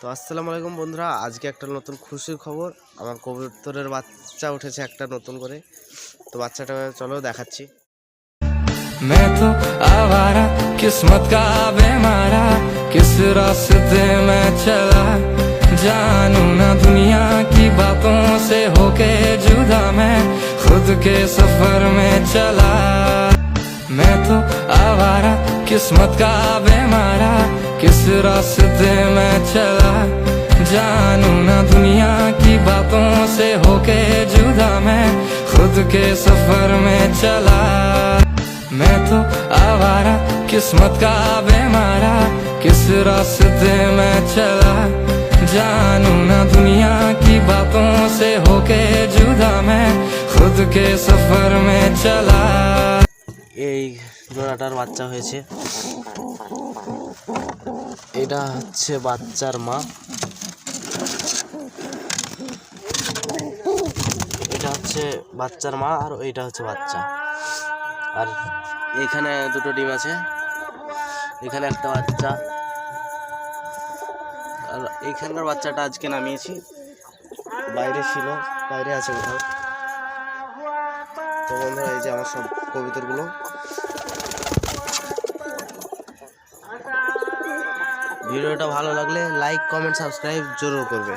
তো আসসালামু আলাইকুম বন্ধুরা আজকে একটা নতুন খুশির খবর আমার কবুতরের বাচ্চা উঠেছে একটা নতুন করে তো বাচ্চাটা চলো দেখাচ্ছি मैं तो आवारा किस्मत का बेमारा किस रास्ते में चला जानू ना दुनिया की बातों से होके जुदा मैं खुद के सफर में चला मैं तो आवारा किस्मत का बेमारा किस रास्ते में चला जानू ना दुनिया की बातों से होके जुदा मैं खुद के सफर में चला मैं तो आवारा किस्मत का बेमारा किस रास्ते में चला जानू ना दुनिया की बातों से होके जुदा मैं खुद के सफर में चला এই জোড়াটার বাচ্চা হয়েছে এটা হচ্ছে বাচ্চার মা। এটা হচ্ছে বাচ্চার মা আর এইটা হচ্ছে বাচ্চা। আর এখানে দুটো ডিম আছে। এখানে একটা বাচ্চা। আর এইখানকার বাচ্চাটা আজকে নামিয়েছি। বাইরে ছিল, বাইরে আছে কোথাও। তো বন্ধুরা, এই যে আমার সব কবিতরগুলো ভিডিওটা ভালো লাগলে লাইক কমেন্ট সাবস্ক্রাইব জরুর করবে।